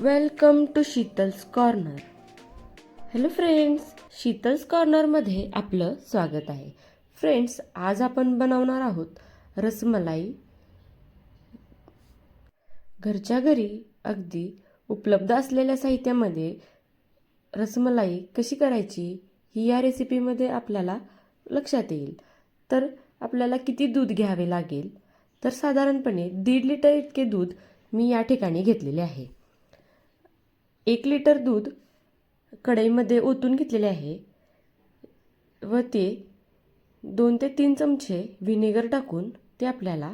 Welcome to Sheetal's corner hello friends Sheetal's कॉर्नरमध्ये आपलं स्वागत आहे. फ्रेंड्स आज आपण बनवणार आहोत रसमलाई. घरच्या घरी अगदी उपलब्ध असलेल्या साहित्यामध्ये रसमलाई कशी करायची ही या रेसिपीमध्ये आपल्याला लक्षात येईल. तर आपल्याला किती दूध घ्यावे लागेल? तर साधारणपणे दीड लिटर इतके दूध मी या ठिकाणी घेतलेले आहे. एक लिटर दूध कढईमध्ये ओतून घेतलेले आहे व ते दोन ते तीन चमचे व्हिनेगर टाकून ते आपल्याला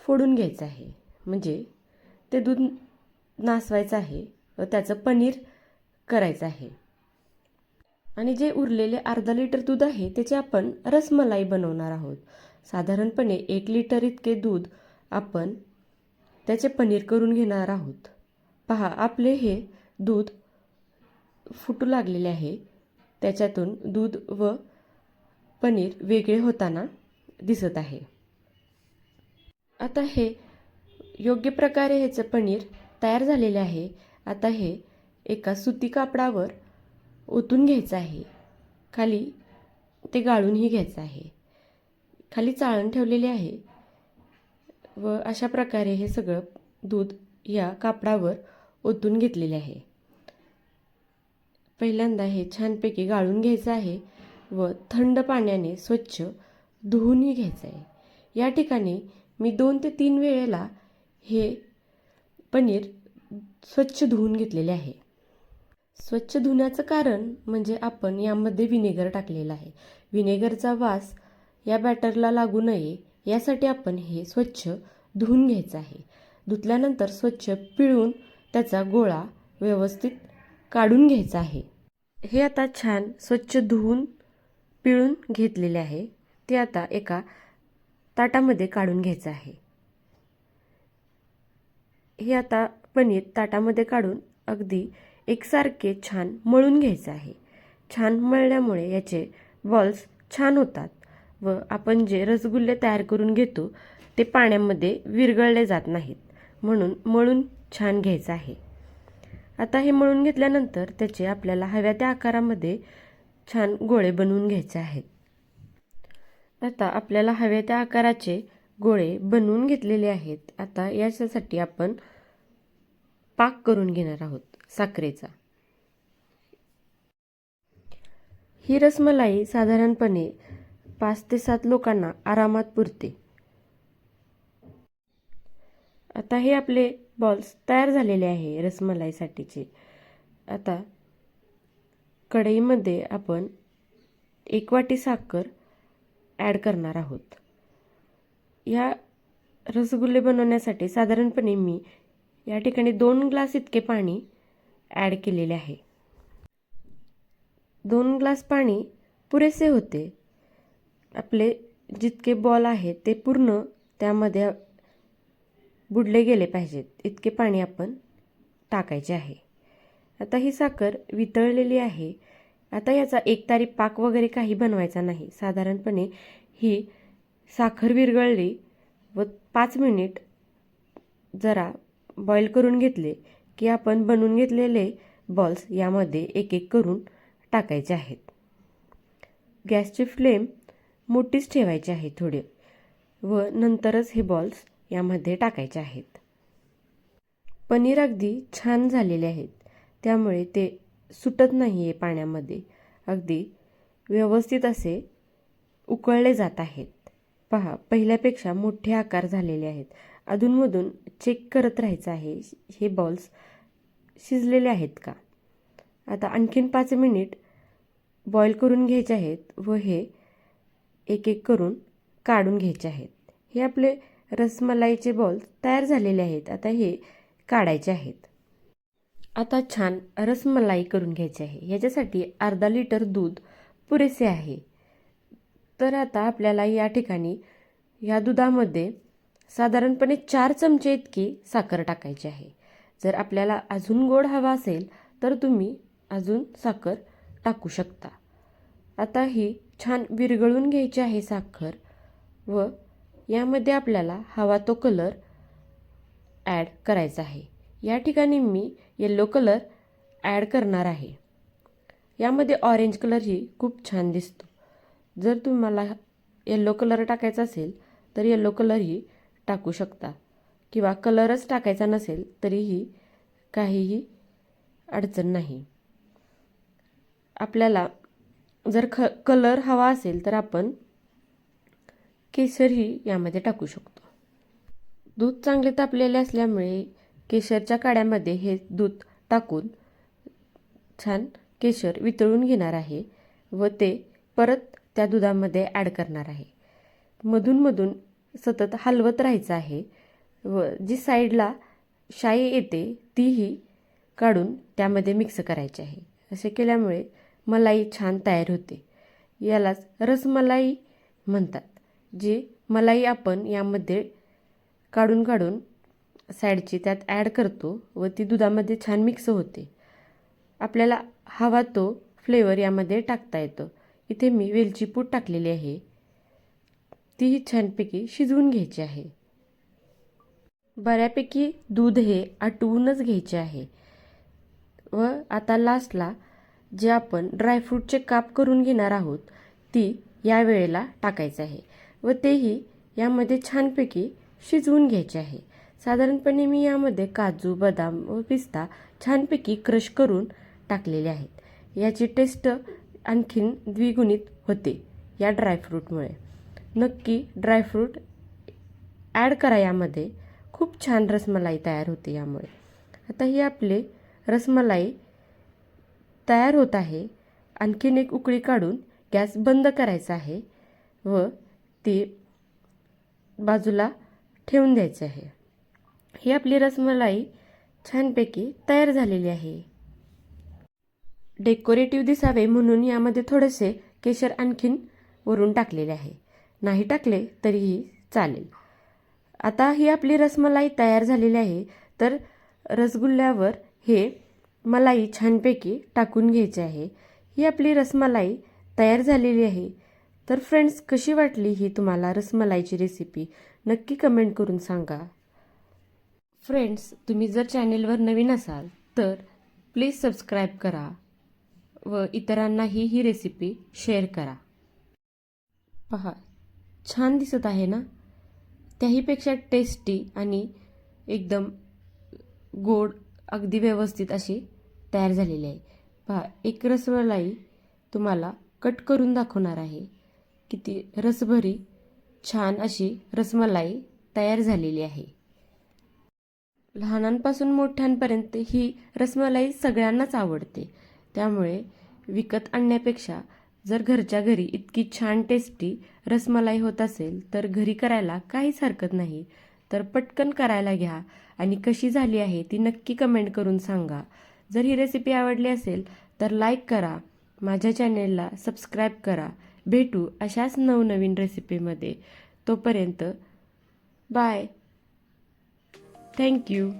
फोडून घ्यायचं आहे. म्हणजे ते दूध नासवायचं आहे व त्याचं पनीर करायचं आहे. आणि जे उरलेले अर्धा लिटर दूध आहे त्याची आपण रसमलाई बनवणार आहोत. साधारणपणे एक लिटर इतके दूध आपण त्याचे पनीर करून घेणार आहोत. पहा आपले हे दूध फुटू लागलेले आहे. त्याच्यातून दूध व पनीर वेगळे होताना दिसत आहे. आता हे योग्य प्रकारे ह्याचं पनीर तयार झालेले आहे. आता हे एका सुती कापडावर ओतून घ्यायचं आहे. खाली ते गाळूनही घ्यायचं आहे. खाली चाळण ठेवलेली आहे. व अशा प्रकारे हे सगळं दूध या कापडावर ओतून घेतलेले आहे. पहिल्यांदा हे छानपैकी गाळून घ्यायचं आहे व थंड पाण्याने स्वच्छ धुवूनही घ्यायचं आहे. या ठिकाणी मी दोन ते तीन वेळेला हे पनीर स्वच्छ धुवून घेतलेले आहे. स्वच्छ धुण्याचं कारण म्हणजे आपण यामध्ये विनेगर टाकलेलं आहे. विनेगरचा वास या बॅटरला लागू नये यासाठी आपण हे स्वच्छ धुवून घ्यायचं आहे. धुतल्यानंतर स्वच्छ पिळून त्याचा गोळा व्यवस्थित काढून घ्यायचा आहे. हे आता छान स्वच्छ धुवून पिळून घेतलेले आहे. ते आता एका ताटामध्ये काढून घ्यायचं आहे. हे आता पनीर ताटामध्ये काढून अगदी एकसारखे छान मळून घ्यायचं आहे. छान मळल्यामुळे याचे बॉल्स छान होतात व आपण जे रसगुल्ले तयार करून घेतो ते पाण्यामध्ये विरघळले जात नाहीत. म्हणून मळून छान घ्यायचं आहे. आता हे मळून घेतल्यानंतर त्याचे आपल्याला हव्या त्या आकारामध्ये छान गोळे बनवून घ्यायचे आहेत. आता आपल्याला हव्या त्या आकाराचे गोळे बनवून घेतलेले आहेत. आता याच्यासाठी आपण पाक करून घेणार आहोत साखरेचा. ही रसमलाई साधारणपणे पाच ते सात लोकांना आरामात पुरते. आता हे आपले बॉल्स तयार झालेले आहे रसमलाईसाठीचे. आता कढईमध्ये आपण एक वाटी साखर ॲड करणार आहोत. या रसगुल्ले बनवण्यासाठी साधारणपणे मी या ठिकाणी दोन ग्लास इतके पाणी ॲड केलेले आहे. दोन ग्लास पाणी पुरेसे होते. आपले जितके बॉल आहेत ते पूर्ण त्यामध्ये बुडले गेले पाहिजेत. इतके पाणी आपण टाकायचे आहे. आता ही साखर वितळलेली आहे. आता याचा एक तारी पाक वगैरे काही बनवायचा नाही. साधारणपणे ही साखर विरघळली व पाच मिनिट जरा बॉईल करून घेतले की आपण बनवून घेतलेले बॉल्स यामध्ये एक एक करून टाकायचे आहेत. गॅसची फ्लेम मोठीच ठेवायची आहे थोडे व नंतरच हे बॉल्स यामध्ये टाकायचे आहेत. पनीर अगदी छान झालेले आहेत. त्यामुळे ते सुटत नाही आहे पाण्यामध्ये. अगदी व्यवस्थित असे उकळले जात आहेत. पहा पहिल्यापेक्षा मोठे आकार झालेले आहेत. अधूनमधून चेक करत राहायचं आहे हे बॉल्स शिजलेले आहेत का? आता आणखीन पाच मिनिट बॉईल करून घ्यायचे आहेत व हे एक एक करून काढून घ्यायचे आहेत. हे आपले रसमलाईचे बॉल्स तयार झालेले आहेत. आता हे काढायचे आहेत. आता छान रसमलाई करून घ्यायची आहे. ह्याच्यासाठी अर्धा लिटर दूध पुरेसे आहे. तर आता आपल्याला या ठिकाणी या दुधामध्ये साधारणपणे चार चमचे इतकी साखर टाकायची आहे. जर आपल्याला अजून गोड हवा असेल तर तुम्ही अजून साखर टाकू शकता. आता ही छान विरघळून घ्यायची आहे साखर व यामध्ये आपल्याला हवा तो कलर ॲड करायचा आहे. या ठिकाणी मी येल्लो कलर ॲड करणार आहे. यामध्ये ऑरेंज कलरही खूप छान दिसतो. जर तुम्हाला येल्लो कलर टाकायचा असेल तर येल्लो कलरही टाकू शकता. किंवा कलरच टाकायचा नसेल तरीही काहीही अडचण नाही. आपल्याला जर ख कलर हवा असेल तर आपण केसरही यामध्ये टाकू शकतो. दूध चांगले तापलेले असल्यामुळे केशरच्या काड्यामध्ये हे दूध टाकून छान केशर वितळून घेणार आहे व ते परत त्या दुधामध्ये ॲड करणार आहे. मधूनमधून सतत हलवत राहायचं आहे व जी साईडला शाई येते तीही काढून त्यामध्ये मिक्स करायची आहे. असे केल्यामुळे मलाई छान तयार होते. यालाच रसमलाई म्हणतात. जी मलाई आपण यामध्ये काढून काढून साईडची त्यात ॲड करतो व ती दुधामध्ये छान मिक्स होते. आपल्याला हवा तो फ्लेवर यामध्ये टाकता येतो. इथे मी वेलची पूड टाकलेली आहे. तीही छानपैकी शिजवून घ्यायची आहे. बऱ्यापैकी दूध हे आटवूनच घ्यायचे आहे. व आता लास्टला जे आपण ड्रायफ्रूटचे काप करून घेणार आहोत ती या वेळेला टाकायचं आहे. व तेही यामध्ये छानपैकी शिजवून घ्यायचे आहे. साधारणपणे मी यामध्ये काजू बदाम व पिस्ता छानपैकी क्रश करून टाकलेले आहेत. याची टेस्ट आणखीन द्विगुणित होते या ड्रायफ्रूटमुळे नक्की ड्रायफ्रूट ॲड करा यामध्ये. खूप छान रसमलाई तयार होते यामुळे. आता ही आपले रसमलाई तयार होत आहे. आणखीन एक उकळी काढून गॅस बंद करायचा आहे व ती बाजूला ठेवून द्यायची आहे. ही आपली रसमलाई छानपैकी तयार झालेली आहे. डेकोरेटिव्ह दिसावे म्हणून यामध्ये थोडेसे केशर आणखीन वरून टाकलेले आहे. नाही टाकले तरीही चालेल. आता ही आपली रसमलाई तयार झालेली आहे. तर रसगुल्ल्यावर हे मलाई छानपैकी टाकून घ्यायचे आहे. ही आपली रसमलाई तयार झालेली आहे. तर फ्रेंड्स कशी वाटली ही तुम्हाला रसमलाईची रेसिपी नक्की कमेंट करून सांगा. फ्रेंड्स तुम्ही जर चॅनेलवर नवीन असाल तर प्लीज सबस्क्राईब करा व इतरांनाही ही रेसिपी शेअर करा. पहा छान दिसत आहे ना? त्याहीपेक्षा टेस्टी आणि एकदम गोड अगदी व्यवस्थित अशी तयार झालेली आहे. पहा एक रसमलाई तुम्हाला कट करून दाखवणार आहे. किती रसभरी छान अशी रसमलाई तयार झालेली आहे. लहानांपासून मोठ्यांपर्यंत ही रसमलाई सगळ्यांनाच आवडते. त्यामुळे विकत आणण्यापेक्षा जर घरच्या घरी इतकी छान टेस्टी रसमलाई होत असेल तर घरी करायला काहीच हरकत नाही. तर पटकन करायला घ्या आणि कशी झाली आहे ती नक्की कमेंट करून सांगा. जर ही रेसिपी आवडली असेल तर लाईक करा. माझ्या चॅनेलला सबस्क्राईब करा. भेटू अशाच नवनवीन रेसिपीमध्ये तोपर्यंत बाय थँक्यू